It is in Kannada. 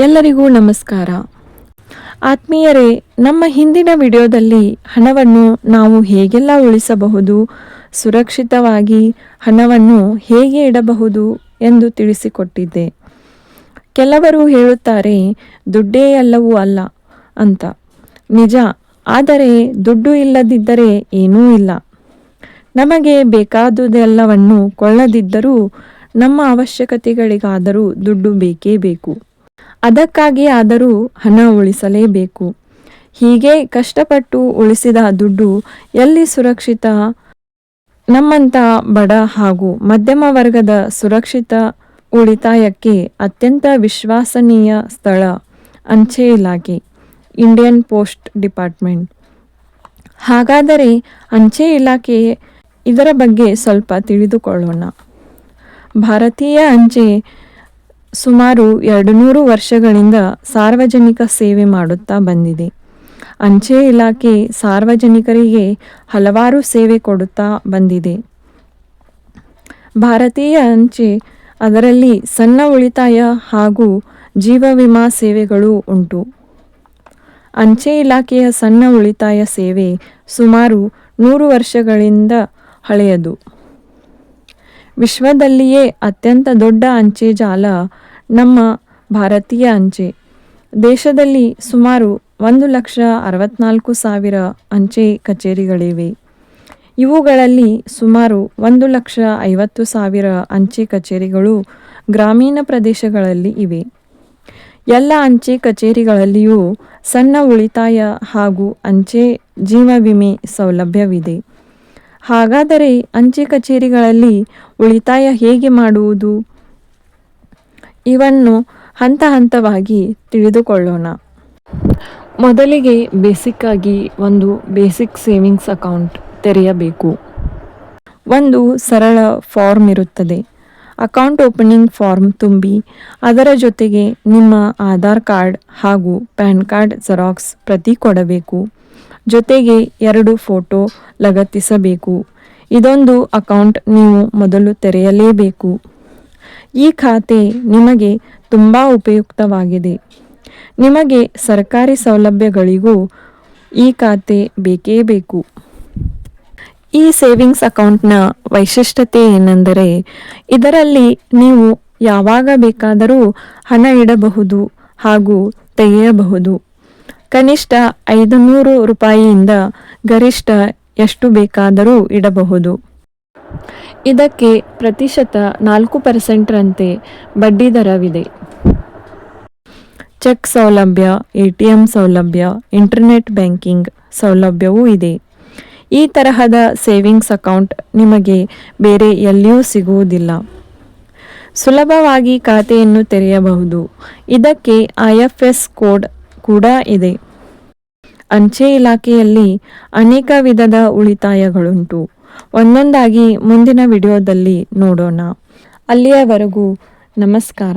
ಎಲ್ಲರಿಗೂ ನಮಸ್ಕಾರ. ಆತ್ಮೀಯರೇ, ನಮ್ಮ ಹಿಂದಿನ ವಿಡಿಯೋದಲ್ಲಿ ಹಣವನ್ನು ನಾವು ಹೇಗೆಲ್ಲ ಉಳಿಸಬಹುದು, ಸುರಕ್ಷಿತವಾಗಿ ಹಣವನ್ನು ಹೇಗೆ ಇಡಬಹುದು ಎಂದು ತಿಳಿಸಿಕೊಟ್ಟಿದ್ದೆ. ಕೆಲವರು ಹೇಳುತ್ತಾರೆ, ದುಡ್ಡೇ ಅಲ್ಲವೂ ಅಲ್ಲ ಅಂತ. ನಿಜ, ಆದರೆ ದುಡ್ಡು ಇಲ್ಲದಿದ್ದರೆ ಏನೂ ಇಲ್ಲ. ನಮಗೆ ಬೇಕಾದುದೆಲ್ಲವನ್ನು ಕೊಳ್ಳದಿದ್ದರೂ ನಮ್ಮ ಅವಶ್ಯಕತೆಗಳಿಗಾದರೂ ದುಡ್ಡು ಬೇಕೇ ಬೇಕು. ಅದಕ್ಕಾಗಿ ಆದರೂ ಹಣ ಉಳಿಸಲೇಬೇಕು. ಹೀಗೆ ಕಷ್ಟಪಟ್ಟು ಉಳಿಸಿದ ದುಡ್ಡು ಎಲ್ಲಿ ಸುರಕ್ಷಿತ? ನಮ್ಮಂಥ ಬಡ ಹಾಗೂ ಮಧ್ಯಮ ವರ್ಗದ ಸುರಕ್ಷಿತ ಉಳಿತಾಯಕ್ಕೆ ಅತ್ಯಂತ ವಿಶ್ವಾಸನೀಯ ಸ್ಥಳ ಅಂಚೆ ಇಲಾಖೆ ಇಂಡಿಯನ್ ಪೋಸ್ಟ್ ಡಿಪಾರ್ಟ್ಮೆಂಟ್. ಹಾಗಾದರೆ ಅಂಚೆ ಇಲಾಖೆ ಇದರ ಬಗ್ಗೆ ಸ್ವಲ್ಪ ತಿಳಿದುಕೊಳ್ಳೋಣ. ಭಾರತೀಯ ಅಂಚೆ ಸುಮಾರು ಎರಡು ನೂರು ವರ್ಷಗಳಿಂದ ಸಾರ್ವಜನಿಕ ಸೇವೆ ಮಾಡುತ್ತಾ ಬಂದಿದೆ. ಅಂಚೆ ಇಲಾಖೆ ಸಾರ್ವಜನಿಕರಿಗೆ ಹಲವಾರು ಸೇವೆ ಕೊಡುತ್ತಾ ಬಂದಿದೆ. ಭಾರತೀಯ ಅಂಚೆ, ಅದರಲ್ಲಿ ಸಣ್ಣ ಉಳಿತಾಯ ಹಾಗೂ ಜೀವ ವಿಮಾ ಸೇವೆಗಳು ಉಂಟು. ಅಂಚೆ ಇಲಾಖೆಯ ಸಣ್ಣ ಉಳಿತಾಯ ಸೇವೆ ಸುಮಾರು ನೂರು ವರ್ಷಗಳಿಂದ ಹಳೆಯದು. ವಿಶ್ವದಲ್ಲಿಯೇ ಅತ್ಯಂತ ದೊಡ್ಡ ಅಂಚೆ ಜಾಲ ನಮ್ಮ ಭಾರತೀಯ ಅಂಚೆ. ದೇಶದಲ್ಲಿ ಸುಮಾರು ಒಂದು ಲಕ್ಷ ಅರವತ್ನಾಲ್ಕು ಸಾವಿರ ಅಂಚೆ ಕಚೇರಿಗಳಿವೆ. ಇವುಗಳಲ್ಲಿ ಸುಮಾರು ಒಂದು ಲಕ್ಷ ಐವತ್ತು ಸಾವಿರ ಅಂಚೆ ಕಚೇರಿಗಳು ಗ್ರಾಮೀಣ ಪ್ರದೇಶಗಳಲ್ಲಿ ಇವೆ. ಎಲ್ಲ ಅಂಚೆ ಕಚೇರಿಗಳಲ್ಲಿಯೂ ಸಣ್ಣ ಉಳಿತಾಯ ಹಾಗೂ ಅಂಚೆ ಜೀವ ವಿಮೆ ಸೌಲಭ್ಯವಿದೆ. ಹಾಗಾದರೆ ಅಂಚೆ ಕಚೇರಿಗಳಲ್ಲಿ ಉಳಿತಾಯ ಹೇಗೆ ಮಾಡುವುದು? ಇವನ್ನು ಹಂತ ಹಂತವಾಗಿ ತಿಳಿದುಕೊಳ್ಳೋಣ. ಮೊದಲಿಗೆ ಬೇಸಿಕ್ ಆಗಿ ಒಂದು ಬೇಸಿಕ್ ಸೇವಿಂಗ್ಸ್ ಅಕೌಂಟ್ ತೆರೆಯಬೇಕು. ಒಂದು ಸರಳ ಫಾರ್ಮ್ ಇರುತ್ತದೆ. ಅಕೌಂಟ್ ಓಪನಿಂಗ್ ಫಾರ್ಮ್ ತುಂಬಿ, ಅದರ ಜೊತೆಗೆ ನಿಮ್ಮ ಆಧಾರ್ ಕಾರ್ಡ್ ಹಾಗೂ ಪ್ಯಾನ್ ಕಾರ್ಡ್ ಜೆರಾಕ್ಸ್ ಪ್ರತಿ ಕೊಡಬೇಕು. ಜೊತೆಗೆ ಎರಡು ಫೋಟೋ ಲಗತ್ತಿಸಬೇಕು. ಇದೊಂದು ಅಕೌಂಟ್ ನೀವು ಮೊದಲು ತೆರೆಯಲೇಬೇಕು. ಈ ಖಾತೆ ನಿಮಗೆ ತುಂಬ ಉಪಯುಕ್ತವಾಗಿದೆ. ನಿಮಗೆ ಸರ್ಕಾರಿ ಸೌಲಭ್ಯಗಳಿಗೂ ಈ ಖಾತೆ ಬೇಕೇ ಬೇಕು. ಈ ಸೇವಿಂಗ್ಸ್ ಅಕೌಂಟ್ನ ವೈಶಿಷ್ಟ್ಯತೆ ಏನೆಂದರೆ, ಇದರಲ್ಲಿ ನೀವು ಯಾವಾಗ ಬೇಕಾದರೂ ಹಣ ಇಡಬಹುದು ಹಾಗೂ ತೆಗೆಯಬಹುದು. ಕನಿಷ್ಠ ಐದು ನೂರು ರೂಪಾಯಿಯಿಂದ ಗರಿಷ್ಠ ಎಷ್ಟು ಬೇಕಾದರೂ ಇಡಬಹುದು. ಇದಕ್ಕೆ ಪ್ರತಿಶತ ನಾಲ್ಕು ಪರ್ಸೆಂಟ್ರಂತೆ ಬಡ್ಡಿ ದರವಿದೆ. ಚೆಕ್ ಸೌಲಭ್ಯ, ಎ ಟಿ ಎಂ ಸೌಲಭ್ಯ, ಇಂಟರ್ನೆಟ್ ಬ್ಯಾಂಕಿಂಗ್ ಸೌಲಭ್ಯವೂ ಇದೆ. ಈ ತರಹದ ಸೇವಿಂಗ್ಸ್ ಅಕೌಂಟ್ ನಿಮಗೆ ಬೇರೆ ಎಲ್ಲಿಯೂ ಸಿಗುವುದಿಲ್ಲ. ಸುಲಭವಾಗಿ ಖಾತೆಯನ್ನು ತೆರೆಯಬಹುದು. ಇದಕ್ಕೆ ಐ ಎಫ್ ಎಸ್ ಕೋಡ್ ಕೂಡ ಇದೆ. ಅಂಚೆ ಇಲಾಖೆಯಲ್ಲಿ ಅನೇಕ ವಿಧದ ಉಳಿತಾಯಗಳುಂಟು. ಒಂದೊಂದಾಗಿ ಮುಂದಿನ ವಿಡಿಯೋದಲ್ಲಿ ನೋಡೋಣ. ಅಲ್ಲಿಯವರೆಗೂ ನಮಸ್ಕಾರ.